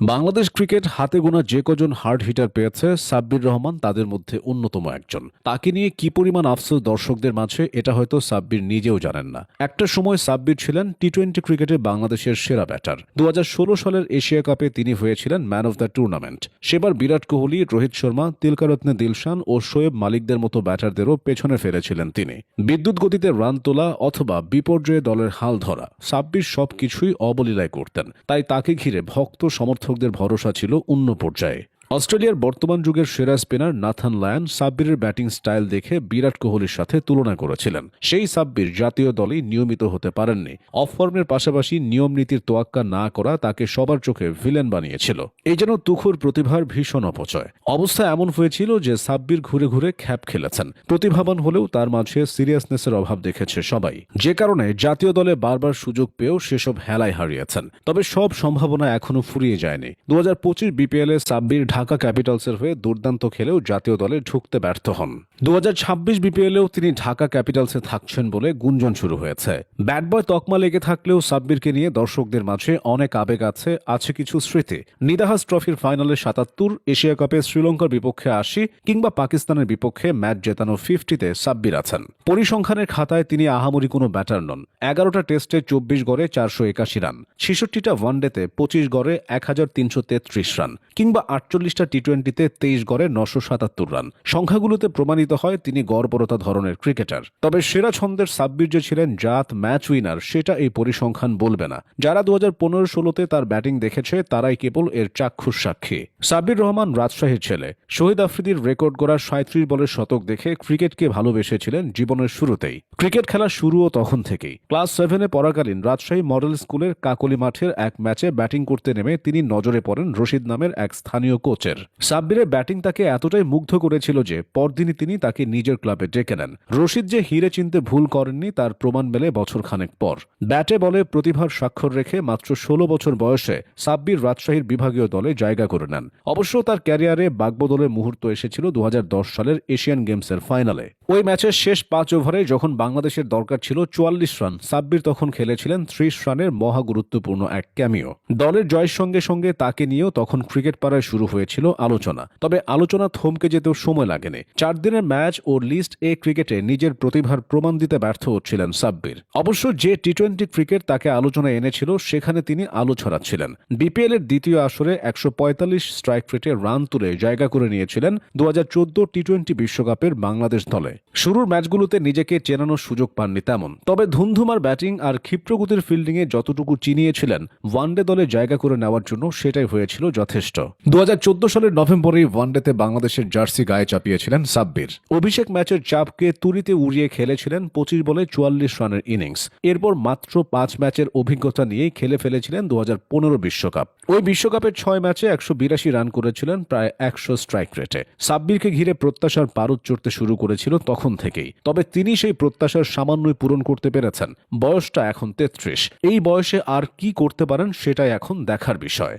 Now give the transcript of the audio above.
Bangladesh cricket হাতে গোনা যে কজন হার্ড হিটার পেয়েছে, সাব্বির রহমান তাদের মধ্যে অন্যতম একজন। তাকে নিয়ে কি পরিমাণ আফসোস দর্শকদের মাঝে, এটা হয়তো সাব্বির নিজেও জানেন না। একটা সময় সাব্বির ছিলেন টি টোয়েন্টি ক্রিকেটে বাংলাদেশের সেরা ব্যাটার দু হাজার ষোলো সালের এশিয়া কাপে তিনি হয়েছিলেন ম্যান অব দ্য টুর্নামেন্ট সেবার বিরাট কোহলি, রোহিত শর্মা, তিলকারত্নে দিলশান ও শোয়েব মালিকদের মতো ব্যাটারদেরও পেছনে ফেলেছিলেন তিনি। বিদ্যুৎ গতিতে রান তোলা অথবা বিপর্যয়ে দলের হাল ধরা, সাব্বির সবকিছুই অবলীলায় করতেন। তাই তাকে ঘিরে ভক্ত সমর্থকদের ভরসা ছিল অন্য পর্যায়ে। অস্ট্রেলিয়ার বর্তমান যুগের সেরা স্পিনার নাথান লায়ন সাব্বিরের ব্যাটিং স্টাইল দেখে বিরাট কোহলির সাথে তুলনা করেছিলেন। সেই সাব্বির জাতীয় দলে নিয়মিত হতে পারেননি। অফ ফর্মের পাশাপাশি নিয়ম নীতির তোয়াক্কা না করা তাকে সবার চোখে ভিলেন বানিয়েছিল। এই যেন তুখুর প্রতিভার ভীষণ অপচয়। অবস্থা এমন হয়েছিল যে সাব্বির ঘুরে ঘুরে খ্যাপ খেলেছেন। প্রতিভাবান হলেও তার মাঝে সিরিয়াসনেসের অভাব দেখেছে সবাই। যে কারণে জাতীয় দলে বারবার সুযোগ পেয়েও সেসব হেলায় হারিয়েছেন। তবে সব সম্ভাবনা এখনও ফুরিয়ে যায়নি। দু বিপিএল সাব্বির ঢাকা ক্যাপিটালসের হয়ে দুর্দান্ত খেলেও জাতীয় দলে ঢুকতে ব্যর্থ হন। দু হাজার ছাব্বিশ বিপিএলেও তিনি ঢাকা ক্যাপিটালসে থাকছেন বলে গুঞ্জন শুরু হয়েছে। ব্যাট বয় তকমা লেগে থাকলেও সাব্বিরকে নিয়ে দর্শকদের মাঝে অনেক আবেগ আছে আছে কিছু স্মৃতি। নিদাহাস ট্রফির ফাইনালে সাতাত্তর, এশিয়া কাপে শ্রীলঙ্কার বিপক্ষে আশি কিংবা পাকিস্তানের বিপক্ষে ম্যাচ জেতানো ফিফটিতে সাব্বির আছেন। পরিসংখ্যানের খাতায় তিনি আহামরি কোনো ব্যাটার নন। এগারোটা টেস্টে চব্বিশ গড়ে চারশো একাশি রান, ছেষট্টিটা ওয়ানডেতে পঁচিশ গড়ে এক হাজার তিনশো তেত্রিশ রান কিংবা আটচল্লিশটা টি টোয়েন্টিতে তেইশ গড়ে নশো সাতাত্তর রান। সংখ্যাগুলোতে প্রমাণিত হয় তিনি গড়বড়তা ধরনের ক্রিকেটার। তবে সেরা ছন্দের সাব্বির যে ছিলেন জাত ম্যাচ উইনার, সেটা এই পরিসংখ্যান বলবে না। যারা দু হাজার পনেরো ষোলোতে তার ব্যাটিং দেখেছে, তারাই কেবল এর চাক্ষুষ সাক্ষী। সাব্বির রহমান রাজশাহীর ছেলে। শহীদ আফ্রিদির রেকর্ড গড়া সাঁত্রিশ বলের শতক দেখে ক্রিকেটকে ভালোবেসেছিলেন জীবনের শুরুতেই। ক্রিকেট খেলা শুরুও তখন থেকেই। ক্লাস সেভেনে পড়াকালীন রাজশাহী মডেল স্কুলের কাকলি মাঠের এক ম্যাচে ব্যাটিং করতে নেমে তিনি নজরে পড়েন রশিদ নামের এক স্থানীয় কোচের। সাব্বিরের ব্যাটিং তাকে এতটাই মুগ্ধ করেছিল যে পরদিনই তিনি তাকে নিজের ক্লাবে ডেকে নেন। রশিদ যে হিরে চিনতে ভুল করেননি, তার প্রমাণ মেলে বছর খানেক পর। ব্যাটে বলে প্রতিভার স্বাক্ষর রেখে মাত্র ষোলো বছর বয়সে সাব্বির রাজশাহীর বিভাগীয় দলে জায়গা করে নেন। অবশ্য তার ক্যারিয়ারে বাগবদলের মুহূর্ত এসেছিল দু হাজার দশ সালের এশিয়ান গেমসের ফাইনালে। ওই ম্যাচের শেষ পাঁচ ওভারে যখন বাংলাদেশের দরকার ছিল চুয়াল্লিশ রান, সাব্বির তখন খেলেছিলেন ত্রিশ রানের মহা গুরুত্বপূর্ণ এক ক্যামিও। দলের জয়ের সঙ্গে সঙ্গে তাকে নিয়েও তখন ক্রিকেট পাড়ায় শুরু হয়েছিল আলোচনা। তবে আলোচনা থমকে যেতেও সময় লাগেনি। চার দিনের ম্যাচ ও লিস্ট এ ক্রিকেটে নিজের প্রতিভার প্রমাণ দিতে ব্যর্থ হচ্ছিলেন সাব্বির। অবশ্য যে টি টোয়েন্টি ক্রিকেট তাকে আলোচনায় এনেছিল, সেখানে তিনি আলো ছড়াচ্ছিলেন। বিপিএল এর দ্বিতীয় আসরে একশো পঁয়তাল্লিশ স্ট্রাইক রেটে রান তুলে জায়গা করে নিয়েছিলেন দু হাজার চোদ্দ টি টোয়েন্টি বিশ্বকাপের বাংলাদেশ দলে। শুরুর ম্যাচগুলোতে নিজেকে চেনানোর সুযোগ পাননি তেমন। তবে ধুমধুমার ব্যাটিং আর ক্ষিপ্রগতির ফিল্ডিংয়ে যতটুকু চিনিয়েছিলেন, ওয়ানডে দলে জায়গা করে নেওয়ার জন্য সেটাই হয়েছিল যথেষ্ট। দুহাজার চোদ্দ সালের নভেম্বরেই ওয়ানডেতে বাংলাদেশের জার্সি গায়ে চাপিয়েছিলেন সাব্বির। অভিষেক ম্যাচের চাপকে তুরিতে উড়িয়ে খেলেছিলেন পঁচিশ বলে চুয়াল্লিশ রানের ইনিংস। এরপর মাত্র পাঁচ ম্যাচের অভিজ্ঞতা নিয়েই খেলে ফেলেছিলেন দু বিশ্বকাপ। ওই বিশ্বকাপের ছয় ম্যাচে একশো বিরাশি রান করেছিলেন প্রায় একশো স্ট্রাইক রেটে। সাব্বিরকে ঘিরে প্রত্যাশার পারদ চড়তে শুরু করেছিল তখন থেকেই। তবে তিনি সেই প্রত্যাশার সামান্যই পূরণ করতে পেরেছেন। বয়সটা এখন তেত্রিশ। এই বয়সে আর কি করতে পারেন সেটাই এখন দেখার বিষয়।